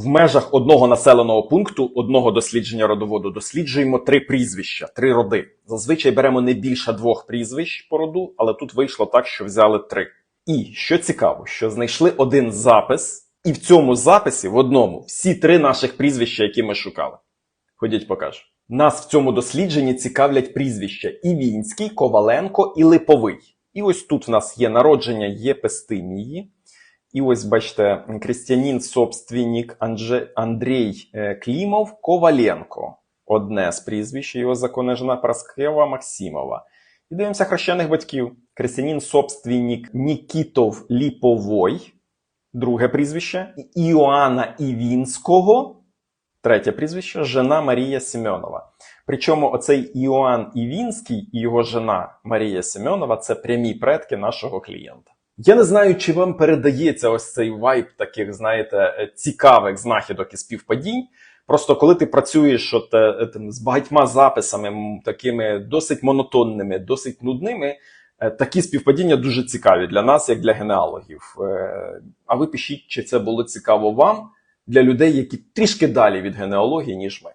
В межах одного населеного пункту, одного дослідження родоводу, досліджуємо три прізвища, три роди. Зазвичай беремо не більше двох прізвищ по роду, але тут вийшло так, що взяли три. І що цікаво, що знайшли один запис, і в цьому записі, в одному, всі три наших прізвища, які ми шукали. Ходіть, покажу. Нас в цьому дослідженні цікавлять прізвища Івінський, Коваленко і Липовий. І ось тут в нас є народження Єпестимії. І ось бачите, крістянін собственник Андже... Андрій е, Клімов Коваленко. Одне з прізвищ його законна жена Параскева Максимова. І дивимося хрещених батьків. Крістянін собственник Нікітов Ліповой. Друге прізвище. Іоанна Івінського. Третє прізвище жена Марія Семенова. Причому оцей Іоанн Івінський і його жена Марія Семенова це прямі предки нашого клієнта. Я не знаю, чи вам передається ось цей вайб таких, знаєте, е, цікавих знахідок і співпадінь. Просто коли ти працюєш от, е, е, там, з багатьма записами, такими досить монотонними, досить нудними, такі співпадіння дуже цікаві для нас, як для генеалогів. А ви пишіть, чи це було цікаво вам, для людей, які трішки далі від генеалогії, ніж ми.